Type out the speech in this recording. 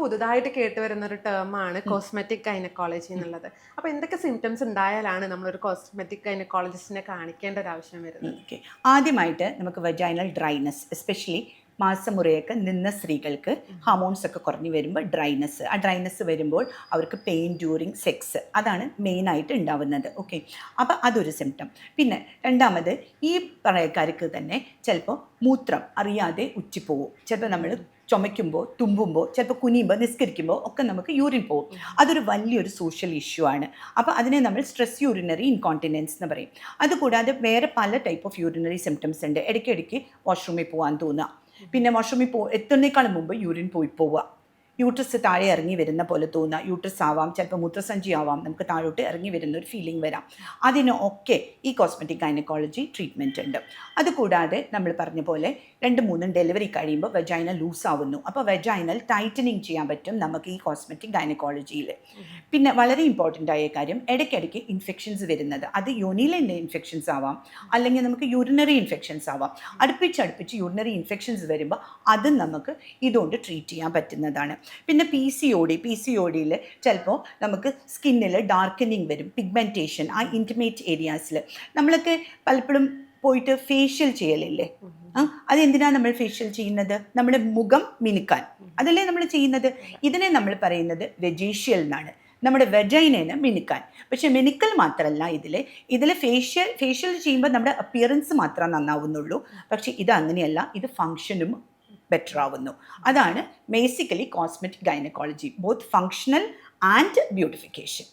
പുതുതായിട്ട് കേട്ട് വരുന്ന ഒരു ടേമാണ് കോസ്മെറ്റിക് ഗൈനക്കോളജി എന്നുള്ളത്. അപ്പൊ എന്തൊക്കെ സിംറ്റംസ് ഉണ്ടായാലാണ് നമ്മൾ ഒരു കോസ്മെറ്റിക് ഗൈനക്കോളജിസ്റ്റിനെ കാണിക്കേണ്ട ഒരു ആവശ്യം വരുന്നത്? ഓക്കെ ആദ്യമായിട്ട് നമുക്ക് വെജൈനൽ ഡ്രൈനസ് എസ്പെഷ്യലി മാസമുറയൊക്കെ നിന്ന സ്ത്രീകൾക്ക് ഹോർമോൺസ് ഒക്കെ കുറഞ്ഞു വരുമ്പോൾ ഡ്രൈനസ് ആ ഡ്രൈനസ് വരുമ്പോൾ അവർക്ക് പെയിൻ ഡ്യൂറിങ് സെക്സ് അതാണ് മെയിനായിട്ട് ഉണ്ടാവുന്നത്. ഓക്കെ അപ്പോൾ അതൊരു സിംറ്റം പിന്നെ രണ്ടാമത് ഈ പറയക്കാർക്ക് തന്നെ ചിലപ്പോൾ മൂത്രം അറിയാതെ ഉച്ചിപ്പോവും ചിലപ്പോൾ നമ്മൾ ചുമയ്ക്കുമ്പോൾ തുമ്പുമ്പോൾ ചിലപ്പോൾ കുനിയുമ്പോൾ നിസ്കരിക്കുമ്പോൾ ഒക്കെ നമുക്ക് യൂറിൻ പോകും അതൊരു വലിയൊരു സോഷ്യൽ ഇഷ്യൂ ആണ്. അപ്പോൾ അതിനെ നമ്മൾ സ്ട്രെസ് യൂറിനറി ഇൻകോണ്ടിനൻസ് എന്ന് പറയും. അതുകൂടാതെ വേറെ പല ടൈപ്പ് ഓഫ് യൂറിനറി സിംറ്റംസ് ഉണ്ട്. ഇടയ്ക്കിടയ്ക്ക് വാഷ്റൂമിൽ പോകാൻ തോന്നുക. പിന്നെ വാഷ്റൂമിൽ പോ എത്തുന്നേക്കാളും മുമ്പ് യൂറിൻ പോയി പോവുക. യൂട്രസ് താഴെ ഇറങ്ങി വരുന്ന പോലെ തോന്നുക യൂട്രസ് ആവാം ചിലപ്പോൾ മൂത്രസഞ്ചി ആവാം. നമുക്ക് താഴോട്ട് ഇറങ്ങി വരുന്ന ഒരു ഫീലിംഗ് വരാം. അതിനൊക്കെ ഈ കോസ്മെറ്റിക് ഗൈനക്കോളജി ട്രീറ്റ്മെന്റ് ഉണ്ട്. അതുകൂടാതെ നമ്മൾ പറഞ്ഞ പോലെ രണ്ട് മൂന്നും ഡെലിവറി കഴിയുമ്പോൾ വെജൈനൽ ലൂസ് ആവുന്നു. അപ്പോൾ വെജൈനൽ ടൈറ്റനിങ് ചെയ്യാൻ പറ്റും നമുക്ക് ഈ കോസ്മെറ്റിക് ഗൈനക്കോളജിയിൽ പിന്നെ വളരെ ഇമ്പോർട്ടന്റ് ആയ കാര്യം ഇടയ്ക്കിടയ്ക്ക് ഇൻഫെക്ഷൻസ് വരുന്നത്. അത് യോനിയിലെ ഇൻഫെക്ഷൻസ് ആവാം അല്ലെങ്കിൽ നമുക്ക് യൂറിനറി ഇൻഫെക്ഷൻസ് ആവാം. അടുപ്പിച്ചടുപ്പിച്ച് യൂറിനറി ഇൻഫെക്ഷൻസ് വരുമ്പോൾ അതും നമുക്ക് ഇതുകൊണ്ട് ട്രീറ്റ് ചെയ്യാൻ പറ്റുന്നതാണ്. പിന്നെ P C O D P C O ഡിയിൽ ചിലപ്പോൾ നമുക്ക് സ്കിന്നിൽ ഡാർക്കനിങ് വരും പിഗ്മെന്റേഷൻ ആ ഇന്റിമേറ്റ് ഏരിയാസിൽ നമ്മളൊക്കെ പലപ്പോഴും പോയിട്ട് ഫേഷ്യൽ ചെയ്യലില്ലേ? ആ അതെന്തിനാണ് നമ്മൾ ഫേഷ്യൽ ചെയ്യുന്നത്? നമ്മുടെ മുഖം മിനുക്കാൻ. അതല്ലേ നമ്മൾ ചെയ്യുന്നത്? ഇതിനെ നമ്മൾ പറയുന്നത് വെജീഷ്യൽ എന്നാണ് നമ്മുടെ വെജൈനേനെ മിനുക്കാൻ. പക്ഷെ മിനുക്കൽ മാത്രമല്ല ഇതിൽ ഇതിൽ ഫേഷ്യൽ ഫേഷ്യൽ ചെയ്യുമ്പോൾ നമ്മുടെ അപ്പിയറൻസ് മാത്രമേ നന്നാവുന്നുള്ളൂ. പക്ഷേ ഇത് അങ്ങനെയല്ല. ഇത് ഫങ്ഷനും ബെറ്റർ ആവുന്നു. അതാണ് basically cosmetic gynaecology both functional and beautification